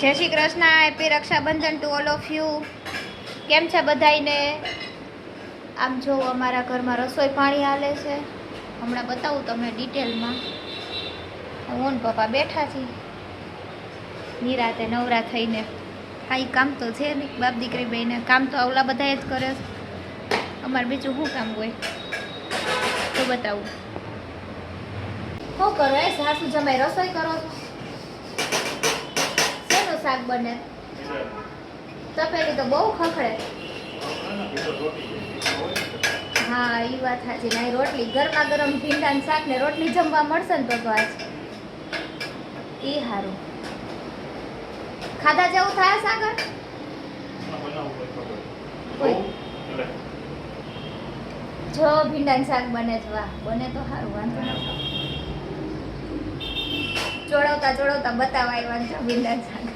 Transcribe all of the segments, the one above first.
જય Shri Krishna, happy Rakshabandhan to all of you કેમ છે બધાયને? આમ જો અમારા ઘરમાં રસોઈ પાણી હાલે છે. હમણાં બતાવું તમને ડિટેલમાં હું ને પપ્પા બેઠા છીએ. નિરાતે નવરા થઈને. એ કામ તો છે નહીં, બાપ દીકરી બહેને કામ તો આવલા બધાએ જ કરે છે. અમારે બીજું શું કામ હોય? તો બતાવું. શું કરો? એ સાસુ જમાઈ રસોઈ કરો છો? શાક બને. તપેલી તો બહુ ખખડે. હા એ વાત સાચી. ના રોટલી, ગરમા ગરમ ભીંડા શાક ને રોટલી જમવા મળશે ને તો આજ. એ સારું ખાધા જેવું થાય સાગર? જો ભીંડા શાક બને જ, વાહ, બને તો સારું વાંધો નથી ચોળવતા ચોળવતા બતાવાય વાંધો ભીંડા શાક.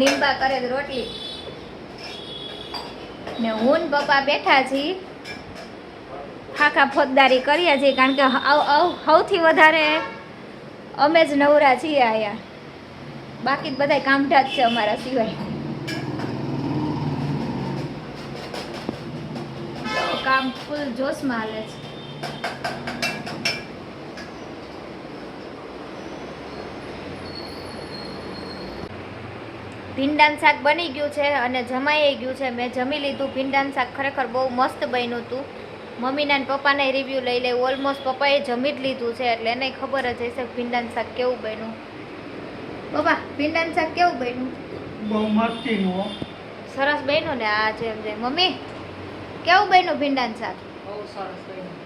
નિંબા કરે છે રોટલી. ને હું પપ્પા બેઠા છીએ ખાખા ફોજદારી કરીએ છીએ કારણ કે સૌથી વધારે અમે જ નવરા છીએ આયા બાકી બધા કામઢા જ છે અમારા સિવાય. કામ ફૂલ જોશમાં હાલે છે. ભીંડાનું શાક બની ગયું છે અને જમાઈ ગયું છે. મેં જમી લીધું. ભીંડાનું શાક ખરેખર બહુ મસ્ત બન્યું હતું. મમ્મીના ને પપ્પાને રિવ્યૂ લઈ લે ઓલમોસ્ટ પપ્પાએ જમી જ લીધું છે એટલે એને ખબર જ હશે ભીંડાન ભીંડાનું શાક કેવું બન્યું. પપ્પા ભીંડાનું શાક કેવું બન્યું? બહુ મસ્તીનું સરસ બન્યું ને આ જેમ જેમ. મમ્મી કેવું બન્યું ભીંડાનું શાક? બહુ સરસ બન્યું.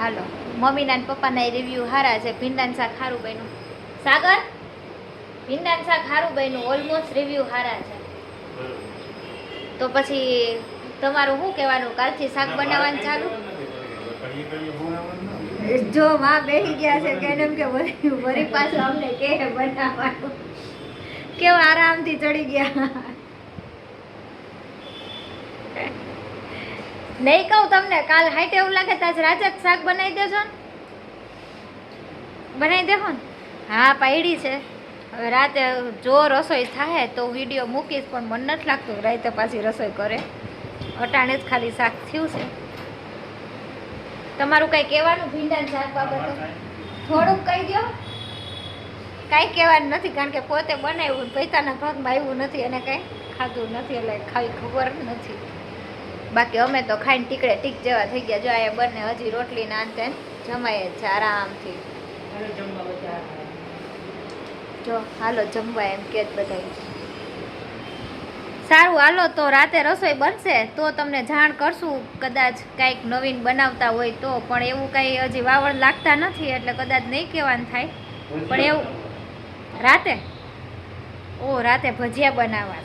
હાલો. મમ્મીના ને પપ્પાના રિવ્યૂ સારા છે. ભીંડાનું શાક સારું બન્યું. સાગર? ભીંડાનું શાક સારું બન્યું ઓલમોસ્ટ રિવ્યૂ સારા છે. તો પછી તમારું શું કહેવાનું? કાલથી શાક બનાવવાનું ચાલુ? જો માં બેસી ગયા છે કે એમ કે વરી પાછું અમને કે બનાવવાનું. કેવું આરામથી ચડી ગયા. નહીં કહું તમને કાલ હાઈટ એવું લાગે તો આજ રાતે જ શાક બનાવી દેજો ને. બનાવી દેખો ને. હા પાયડી છે. હવે રાતે જો રસોઈ થાય તો વીડિયો મૂકીશ પણ મને નથી લાગતું રાતે પાછી રસોઈ કરે. અટાણે જ ખાલી શાક થયું છે. તમારું કંઈ કહેવાનું ભીંડાનું શાક બાબતે? થોડુંક કહી દો કાંઈ કહેવાનું નથી કારણ કે પોતે બનાવ્યું પૈસાના ભાગમાં આવ્યું નથી અને કાંઈ ખાધું નથી એટલે ખાવી ખબર નથી. બાકી અમે તો ખાઈને ટીકડે ટીક જેવા થઈ ગયા. જો આ બંને હજી રોટલી ના તેને જમાય છે આરામથી. જો હાલો જમવા એમ કે બધા સારું હાલો તો રાતે રસોઈ બનશે તો તમને જાણ કરશું. કદાચ કાંઈક નવીન બનાવતા હોય તો પણ એવું કાંઈ હજી વાવળ લાગતા નથી એટલે કદાચ નહીં કહેવાનું થાય. પણ એવું રાતે? ઓ રાતે ભજીયા બનાવવા.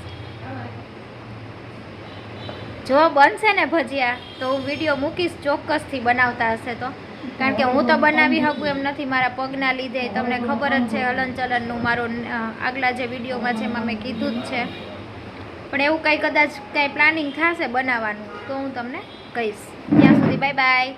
જો બનશે ને ભજીયા તો હું વીડિયો મૂકીશ ચોક્કસથી બનાવતા હશે તો. કારણ કે હું તો બનાવી શકું એમ નથી મારા પગના લીધે. તમને ખબર જ છે, હલનચલનનું મારું આગલા જે વિડીયોમાં છે એમાં મેં કીધું જ છે. પણ એવું કંઈ કદાચ કાંઈ પ્લાનિંગ થશે બનાવવાનું, તો હું તમને કહીશ. ત્યાં સુધી બાય બાય